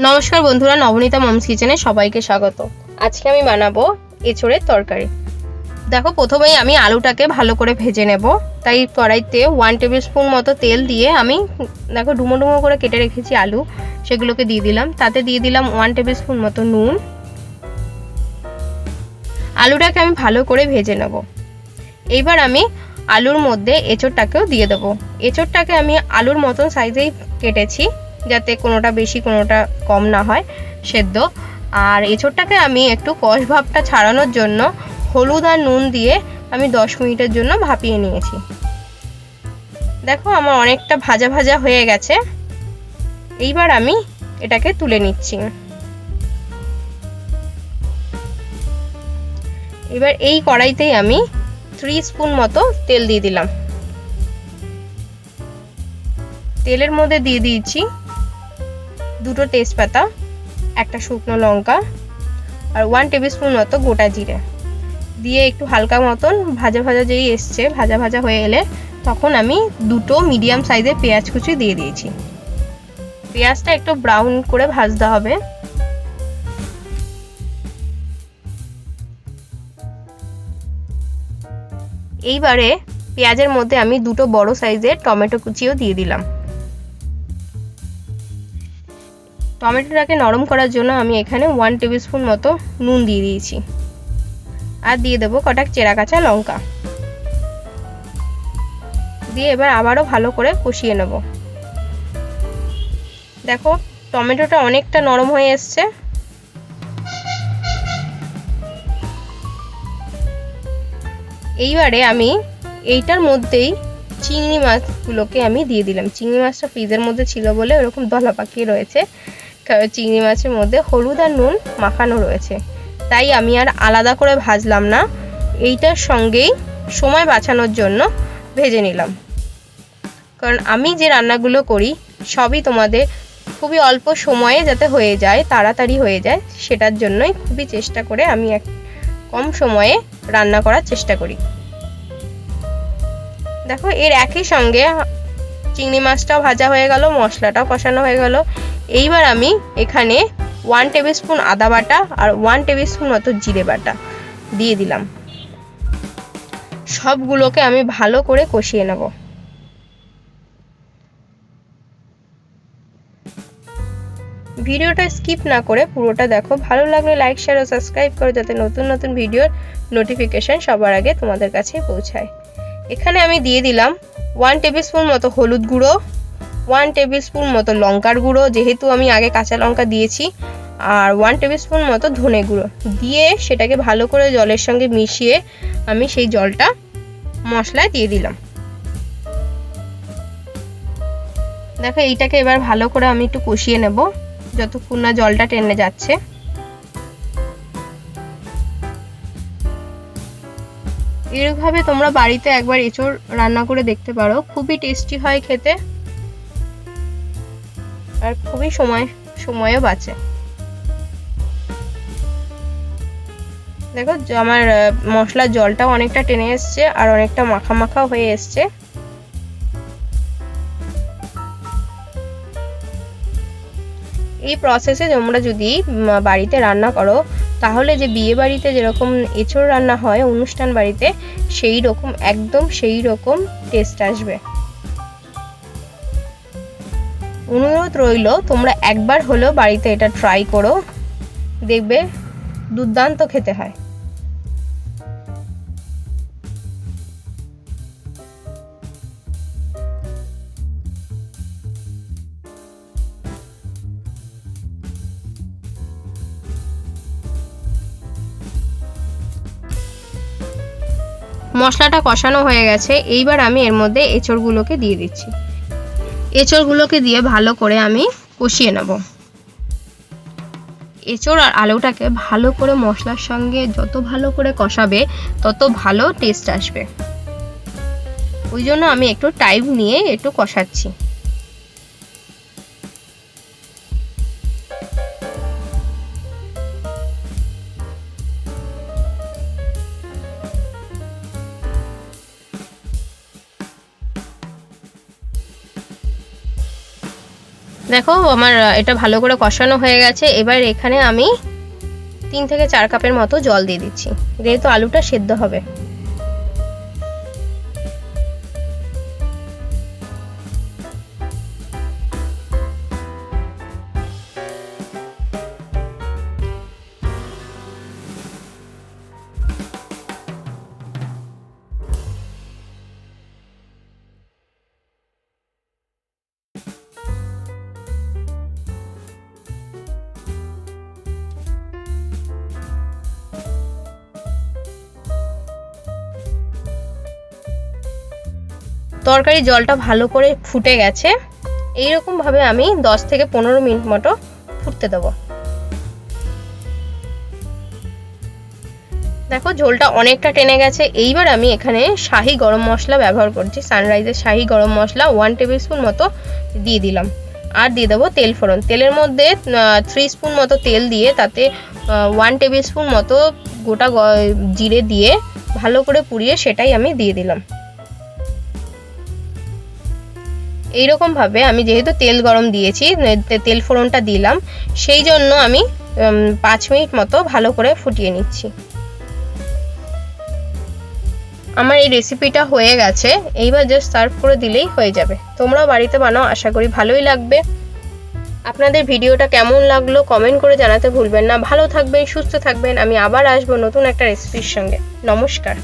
নমস্কার বন্ধুরা, নবনীতা মমস কিচেনে সবাইকে স্বাগত। আজকে আমি বানাবো এঁচড়ের তরকারি। দেখো, প্রথমেই আমি আলুটাকে ভালো করে ভেজে নেব। তাই কড়াইতে ওয়ান টেবিল স্পুন মতো তেল দিয়ে আমি, দেখো, ডুমো ডুমো করে কেটে রেখেছি আলু, সেগুলোকে দিয়ে দিলাম। তাতে দিয়ে দিলাম ওয়ান টেবিল স্পুন মতো নুন। আলুটাকে আমি ভালো করে ভেজে নেব। এইবার আমি আলুর মধ্যে এঁচড়টাকেও দিয়ে দেবো। এঁচড়টাকে আমি আলুর মতন সাইজেই কেটেছি। যাতে কোনোটা বেশি, কোনোটা কম না হয়, সেদ্ধ। আর এঁচড়টাকে আমি একটু কষ ভাবটা ছাড়ানোর জন্য হলুদ আর নুন দিয়ে আমি দশ মিনিটের জন্য ভাপিয়ে নিয়েছি। দেখো আমার অনেকটা ভাজা ভাজা হয়ে গেছে। এইবার আমি এটাকে তুলে নিচ্ছি। এবার এই কড়াইতেই আমি থ্রি স্পুন মতো তেল দিয়ে দিলাম। তেলের মধ্যে দিয়ে দিয়েছি দুটো তেজপাতা, একটা শুকনো লঙ্কা আর ওয়ান টেবিল স্পুন মতো গোটা জিরে। দিয়ে একটু হালকা মতন ভাজা ভাজা যেই এসছে, ভাজা ভাজা হয়ে এলে তখন আমি দুটো মিডিয়াম সাইজের পেঁয়াজ কুচি দিয়ে দিয়েছি। পেঁয়াজটা একটু ব্রাউন করে ভাজতে হবে। এইবারে পেঁয়াজের মধ্যে আমি দুটো বড় সাইজের টমেটো কুচিও দিয়ে দিলাম। টমেটোটাকে নরম করার জন্য আমি এখানে ওয়ান টেবিল স্পুন মতো নুন দিয়ে দিয়েছি। আর দিয়ে দেবো কটা চেরা কাঁচা লঙ্কা। দিয়ে এবার আবারও ভালো করে কষিয়ে নেব। দেখো, টমেটোটা অনেকটা নরম হয়ে এসছে। এইবারে আমি এইটার মধ্যেই চিংড়ি মাছগুলোকে আমি দিয়ে দিলাম। চিংড়ি মাছটা ফ্রিজের মধ্যে ছিল বলে ওরকম দলা পাকিয়ে রয়েছে। চিংড়ি মাছের মধ্যে হলুদ আর নুন মাখানো রয়েছে। তাই আমি আর আলাদা করে ভাজলাম না। এইটার সঙ্গেই সময় বাঁচানোর জন্য ভেজে নিলাম। কারণ আমি যে রান্নাগুলো করি, সবই তোমাদের খুবই অল্প সময়ে যাতে হয়ে যায়, তাড়াতাড়ি হয়ে যায়, সেটার জন্যই খুবই চেষ্টা করে আমি এক কম সময়ে রান্না করার চেষ্টা করি। দেখো, এর একই সঙ্গে চিংড়ি মাছটাও ভাজা হয়ে গেল, মশলাটাও কষানো হয়ে গেল। এইবার আমি এখানে ওয়ান টেবিল স্পুন আদা বাটা আর ওয়ান টেবিল স্পুন মতো জিরে বাটা দিয়ে দিলাম। সবগুলোকে আমি ভালো করে কষিয়ে নেব। ভিডিওটা স্কিপ না করে পুরোটা দেখো। ভালো লাগলে লাইক শেয়ার ও সাবস্ক্রাইব করো যাতে নতুন নতুন ভিডিওর নোটিফিকেশন সবার আগে তোমাদের কাছে পৌঁছায়। এখানে আমি দিয়ে দিলাম ওয়ান টেবিল স্পুন মতো হলুদ গুঁড়ো। ওয়ান টেবিল স্পুন মতো লঙ্কার গুঁড়ো, যেহেতু আমি আগে কাঁচা লঙ্কা দিয়েছি, আর ওয়ান টেবিল স্পুন মতো ধনে গুঁড়ো। দিয়ে সেটাকে ভালো করে জলের সঙ্গে মিশিয়ে আমি সেই জলটা মশলায় দিয়ে দিলাম। দেখো, এইটাকে এবার ভালো করে আমি একটু কষিয়ে নেব, যতক্ষণ না জলটা টেনে যাচ্ছে। এরকমভাবে তোমরা বাড়িতে একবার এঁচড় রান্না করে দেখতে পারো। খুবই টেস্টি হয় খেতে। আর খুবই সময়, সময়ও বাঁচে। দেখো আমার মশলার জলটাও অনেকটা টেনে এসছে আর অনেকটা মাখা মাখাও হয়ে এসছে। এই প্রসেসে তোমরা যদি বাড়িতে রান্না করো, তাহলে যে বিয়ে বাড়িতে যেরকম এঁচড় রান্না হয়, অনুষ্ঠান বাড়িতে, সেই রকম, একদম সেই রকম টেস্ট আসবে। অনুরোধ রইল, তোমরা একবার হলেও বাড়িতে এটা ট্রাই করো। দেখবে দুর্দান্ত খেতে হয়। মশলাটা কষানো হয়ে গেছে, এইবার আমি এর মধ্যে এঁচড়গুলোকে দিয়ে দিচ্ছি। এঁচড়গুলোকে দিয়ে ভালো করে আমি কষিয়ে নেব। এঁচড় আর আলুটাকে ভালো করে মশলার সঙ্গে যত ভালো করে কষাবে, তত ভালো টেস্ট আসবে। ওই জন্য আমি একটু টাইম নিয়ে একটু কষাচ্ছি। দেখো, আমার এটা ভালো করে কষানো হয়ে গেছে। এবার এখানে আমি তিন থেকে চার কাপের মতো জল দিয়ে দিচ্ছি। যেহেতু আলুটা সেদ্ধ হবে। তরকারি জলটা ভালো করে ফুটে গেছে। এইরকমভাবে আমি দশ থেকে পনেরো মিনিট মতো ফুটতে দেবো। দেখো, ঝোলটা অনেকটা টেনে গেছে। এইবার আমি এখানে শাহি গরম মশলা ব্যবহার করছি। সানরাইজের শাহি গরম মশলা ওয়ান টেবিল স্পুন মতো দিয়ে দিলাম। আর দিয়ে দেবো তেল ফোড়ন। তেলের মধ্যে থ্রি স্পুন মতো তেল দিয়ে তাতে ওয়ান টেবিল স্পুন মতো গোটা জিরে দিয়ে ভালো করে পুড়িয়ে সেটাই আমি দিয়ে দিলাম। এইরকমভাবে আমি যেহেতু তেল গরম দিয়েছি তেল ফোড়নটা দিলাম, সেই জন্য আমি পাঁচ মিনিট মতো ভালো করে ফুটিয়ে নিচ্ছি। আমার এই রেসিপিটা হয়ে গেছে, এইবার জাস্ট সার্ভ করে দিলেই হয়ে যাবে। তোমরাও বাড়িতে বানাও, আশা করি ভালোই লাগবে। আপনাদের ভিডিওটা কেমন লাগল কমেন্ট করে জানাতে ভুলবেন না। ভালো থাকবেন, সুস্থ থাকবেন, আমি আবার আসব নতুন একটা রেসিপির সঙ্গে। নমস্কার।